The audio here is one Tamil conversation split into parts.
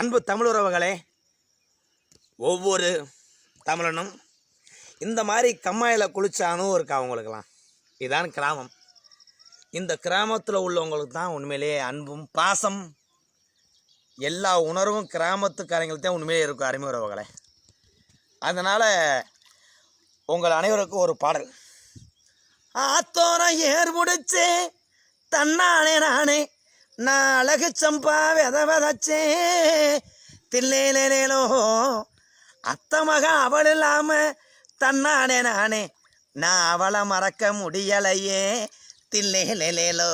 அன்பு தமிழ் உறவுகளே ஒவ்வொரு தமிழனும் இந்த மாதிரி கம்மாயில் குளிச்சானும் இருக்கா அவங்களுக்கெல்லாம் இதான் கிராமம். இந்த கிராமத்தில் உள்ளவங்களுக்கு தான் உண்மையிலேயே அன்பும் பாசம் எல்லா உணர்வும் கிராமத்துக்காரங்களுக்கு தான் உண்மையிலே இருக்கும் அருமை உறவுகளே. அதனால் உங்கள் அனைவருக்கும் ஒரு பாடல். ஆத்தோரம் ஏர் முடிச்சு தன்னானே நானே நான் அழகு சம்பா வித விதச்சே தில்லேலேலோ அத்த மக அவள் இல்லாம தன்னானே நானே நான் அவளை மறக்க முடியலையே தில்லேலேலோ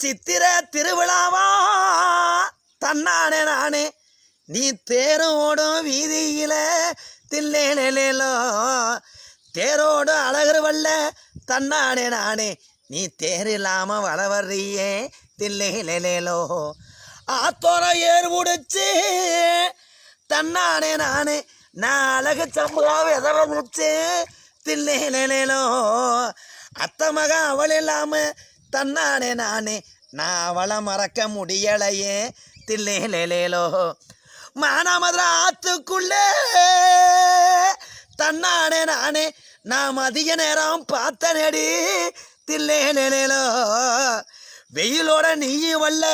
சித்திர திருவிழாவா தன்னானே நானே நீ தேரோடும் ஓடும் வீதியில தில்லேலேலோ தேரோடு அழகர் வல்ல தன்னானே நானே நீ தேர் இல்லாமல் வள வர்றியே தில்லேலேலோ ஆத்தோர ஏர் முடிச்சு தன்னானே நானே நான் அழகு சம்பா முடிச்சு தில்லேலேலோ அத்த மக அவள் இல்லாம தன்னானே நானே நான் அவளை மறக்க முடியலையே தில்லேலேலோ மானாமதுர ஆத்துக்குள்ளே தன்னானே நானே நான் மதிய நேரம் பார்த்தனடி தில்லேலேலோ வெயிலோட நீயும் வல்ல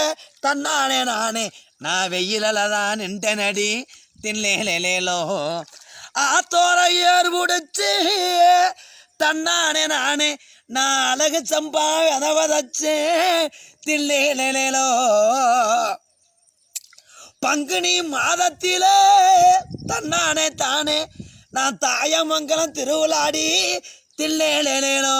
தன்னானே நானே. நான் வெயிலில் தான் நின்றனடி தில்லேலேலோ ஆத்தோர ஏர் முடிச்சு தன்னானே நானே. நான் அழகு சம்பா விதவதச்சு தில்லேலேலோ பங்குனி மாதத்திலே தன்னானே தானே. நான் தாயமங்கலம் திருவிழாடி தில்லேலேனோ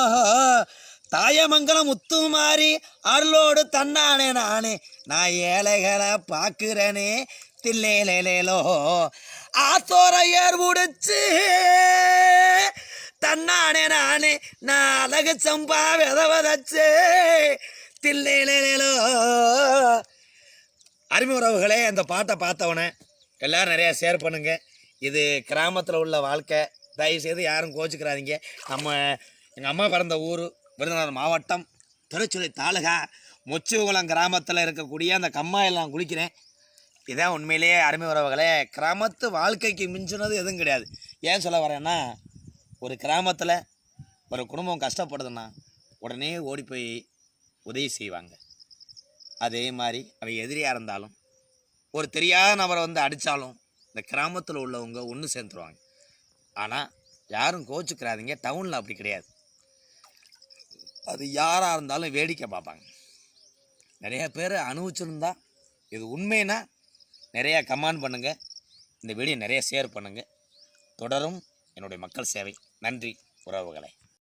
தாயமங்கலம் முத்துமாரி அருளோடு தன்னானே நானே. நான் ஏழைகளை பார்க்குறேனே. தில்லேலேலோ ஆத்தோர ஏர் முடிச்சு தன்னானே நானே. நான் அழகு சம்பா விதவதச்சு. தில்லேலேலோ அருமை உறவுகளே அந்த பாட்டை பார்த்தவொடனே எல்லோரும் நிறையா ஷேர் பண்ணுங்க. இது கிராமத்தில் உள்ள வாழ்க்கை. தயவுசெய்து யாரும் கோச்சிக்கிறாதீங்க. நம்ம எங்கள் அம்மா பிறந்த ஊர் விருதுநகர் மாவட்டம் திருச்சுரை தாலுகா மொச்சுகுளம் கிராமத்தில் இருக்கக்கூடிய அந்த கம்மாயில் நான் குளிக்கிறேன். இதான் உண்மையிலேயே அருமை உறவுகளே. கிராமத்து வாழ்க்கைக்கு மிஞ்சினது எதுவும் கிடையாது. ஏன் சொல்ல வரேன்னா ஒரு கிராமத்தில் ஒரு குடும்பம் கஷ்டப்படுதுன்னா உடனே ஓடி போய் உதவி செய்வாங்க. அதே மாதிரி அவன் எதிரியாக இருந்தாலும் ஒரு தெரியாத நபரை வந்து அடித்தாலும் இந்த கிராமத்தில் உள்ளவங்க ஒன்று சேர்ந்துருவாங்க. ஆனால் யாரும் கோச்சுக்கிறாதீங்க. டவுனில் அப்படி கிடையாது. அது யாராக இருந்தாலும் வேடிக்கை பார்ப்பாங்க. நிறைய பேர் அனுபவிச்சிருந்தா இது உண்மைனா நிறையா கமெண்ட் பண்ணுங்கள் இந்த வீடியோ நிறைய ஷேர் பண்ணுங்கள் தொடரும் என்னுடைய மக்கள் சேவை. நன்றி உறவுகளை.